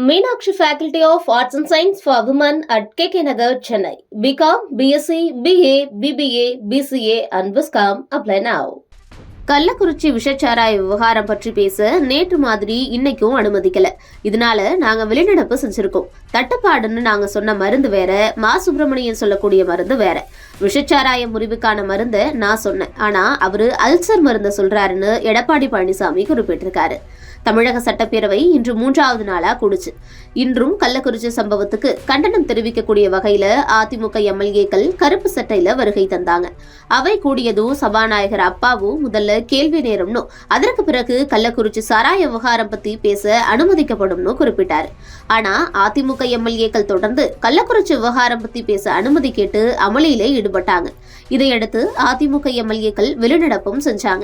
Meenakshi faculty of arts and science for women at K K Nagar Chennai BCom BSc BA BBA BCA and viscom apply now Kallakurichi விஷச்சாராய விவகாரம் பற்றி பேச நேற்று மாதிரி இன்னைக்கும் அனுமதிக்கல. இதனால நாங்க வெளிநடப்பு செஞ்சிருக்கோம். தட்டுப்பாடுன்னு நாங்க சொன்ன மருந்து வேற மா சுப்பிரமணியன் சொல்லக்கூடிய மருந்து வேற. விஷச்சாராய முறிவுக்கான மருந்தை நான் சொன்னேன். ஆனா அவரு அல்சர் மருந்தை சொல்றாருன்னு எடப்பாடி பழனிசாமி குறிப்பிட்டிருக்காரு. தமிழக சட்டப்பேரவை இன்று மூன்றாவது நாளா கூடுச்சு. இன்றும் கள்ளக்குறிச்சி சம்பவத்துக்கு கண்டனம் தெரிவிக்கக்கூடிய வகையில அதிமுக எம்எல்ஏக்கள் கருப்பு சட்டையில வருகை தந்தாங்க. அவை கூடியதும் சபாநாயகர் அப்பாவும் முதல்ல கேள்வி நேரம்னு. அதற்கு பிறகு கள்ளக்குறிச்சி சாராய விவகாரம் பத்தி பேச அனுமதிக்கப்படும்னு குறிப்பிட்டார். ஆனா அதிமுக எம்எல்ஏக்கள் தொடர்ந்து கள்ளக்குறிச்சி விவகாரம் பத்தி பேச அனுமதி கேட்டு அமளியிலே ஈடுபட்டாங்க. இதையடுத்து அதிமுக எம்எல்ஏக்கள் வெளிநடப்பும் செஞ்சாங்க.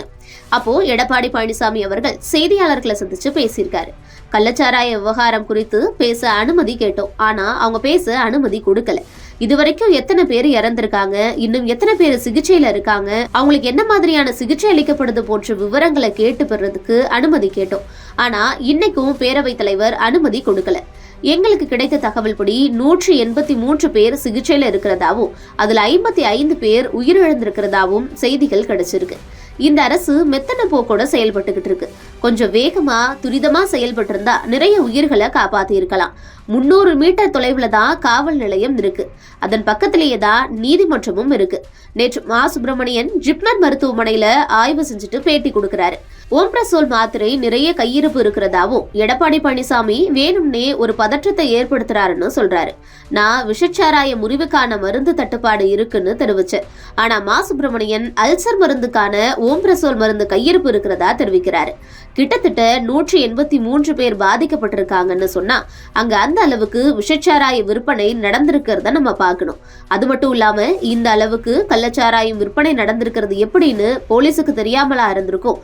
அப்போ எடப்பாடி பழனிசாமி அவர்கள் செய்தியாளர்களை சந்திச்சு பேசியிருக்காரு. கள்ளச்சாராய விவகாரம் குறித்து பேச அனுமதி கேட்டோம். ஆனா அவங்க பேச அனுமதி கொடுக்கல. இதுவரைக்கும் எத்தனை பேர் இறந்திருக்காங்க? இன்னும் எத்தனை பேர் சிகிச்சையில இருக்காங்க? அவங்களுக்கு என்ன மாதிரியான சிகிச்சை அளிக்கப்படுது போன்ற விவரங்களை கேட்டு பெறதுக்கு அனுமதி கேட்டோம். ஆனா இன்னைக்கும் பேரவைத் தலைவர் அனுமதி கொடுக்கல. எங்களுக்கு கிடைத்த தகவல் படி நூற்றி எண்பத்தி மூன்று பேர் சிகிச்சையில இருக்கிறதாவும் அதுல ஐம்பத்தி ஐந்து பேர் உயிரிழந்திருக்கிறதாவும் செய்திகள் கிடைச்சிருக்கு. இந்த அரசு மெத்தன போக்கோட செயல்பட்டுக்கிட்டு இருக்கு. கொஞ்சம் வேகமா துரிதமா செயல்பட்டு இருந்தா நிறைய உயிர்களை காப்பாத்தி இருக்கலாம் முன்னூறு மீட்டர் தொலைவுல தான் காவல் நிலையம் இருக்கு. அதன் பக்கத்திலேயே தான் நீதிமன்றமும் இருக்கு. நேற்று மா. சுப்பிரமணியன் ஜிப்மர் மருத்துவமனையில ஆய்வு செஞ்சுட்டு பேட்டி கொடுக்கிறாரு. ஓம்பிரசோல் மாத்திரை நிறைய கையிருப்பு இருக்கிறதாவும் எடப்பாடி பழனிசாமி வேணும்னே ஒரு பதற்றத்தை ஏற்படுத்துறாருன்னு சொல்றாரு. நான் விஷச்சாராய முறிவுக்கான மருந்து தட்டுப்பாடு இருக்குன்னு தெரிவிச்சேன் ஆனா மா சுப்பிரமணியன் அல்சர் மருந்துக்கான ஓம்பிரசோல் மருந்து கையிருப்பு இருக்கிறதா தெரிவிக்கிறாரு. கிட்டத்தட்ட நூற்றி எண்பத்தி மூன்று பேர் பாதிக்கப்பட்டிருக்காங்கன்னு சொன்னா அங்க அந்த அளவுக்கு விஷச்சாராய விற்பனை நடந்திருக்கிறத நம்ம பார்க்கணும். அது மட்டும் இல்லாம இந்த அளவுக்கு கள்ளச்சாராயம் விற்பனை நடந்திருக்கிறது எப்படின்னு போலீஸுக்கு தெரியாமலா இருந்திருக்கும்.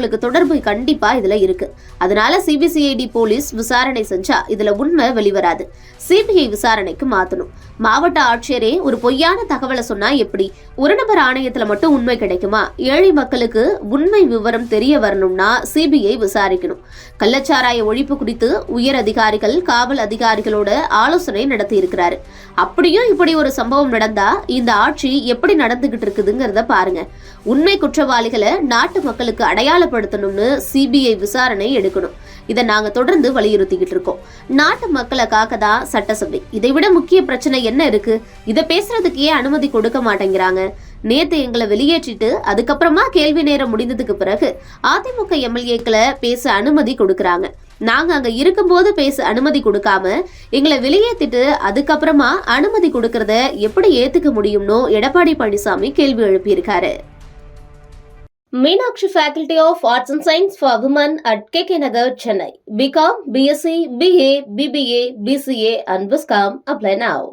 அவங்களுக்கு தொடர்பு கண்டிப்பா இதுல இருக்கு. அதனால சிபிசிஐடி போலீஸ் விசாரணை செஞ்சா இதுல உண்மை வெளிவராது. சிபிஐ விசாரணைக்கு மாத்தணும். மாவட்ட ஆட்சியரே ஒரு பொய்யான தகவலை சொன்னா எப்படி? ஒரு நபர் ஆணையத்துல மட்டும் உண்மை கிடைக்குமா? ஏழை மக்களுக்கு உண்மை விவரம் தெரிய வரணும்னா சிபிஐ விசாரிக்கணும். கள்ளச்சாராய ஒழிப்பு குறித்து உயர் அதிகாரிகள் காவல் அதிகாரிகளோட ஆலோசனை நடத்தி இருக்கிறாரு. அப்படியும் இப்படி ஒரு சம்பவம் நடந்தா இந்த ஆட்சி எப்படி நடந்துகிட்டு இருக்குதுங்கிறத பாருங்க. உண்மை குற்றவாளிகளை நாட்டு மக்களுக்கு அடையாளப்படுத்தணும்னு சிபிஐ விசாரணை எடுக்கணும். இதை நாங்கள் தொடர்ந்து வலியுறுத்திக்கிட்டு இருக்கோம். நாட்டு மக்களை காக்க தான் சட்டசபை. இதை விட முக்கிய பிரச்சனை என்ன இருக்கு? இதை பேசுறதுக்கு ஏன் அனுமதி கொடுக்க மாட்டேங்கிறாங்க? நேத்து எங்களை வெளியேற்றிட்டு அதுக்கப்புறமா கேள்வி நேரம் முடிந்ததுக்கு பிறகு அதிமுக எம்எல்ஏக்களை பேச அனுமதி கொடுக்கறாங்க. நாங்க அங்க இருக்கும்போது பேச அனுமதி கொடுக்காம எங்களை வெளியேற்றிட்டு அதுக்கப்புறமா அனுமதி கொடுக்கறத எப்படி ஏத்துக்க முடியும்னோ எடப்பாடி பழனிசாமி கேள்வி எழுப்பியிருக்காரு. Meenakshi faculty of arts and science for women at K K Nagar Chennai BCom BSc BA BBA BCA and viscom apply now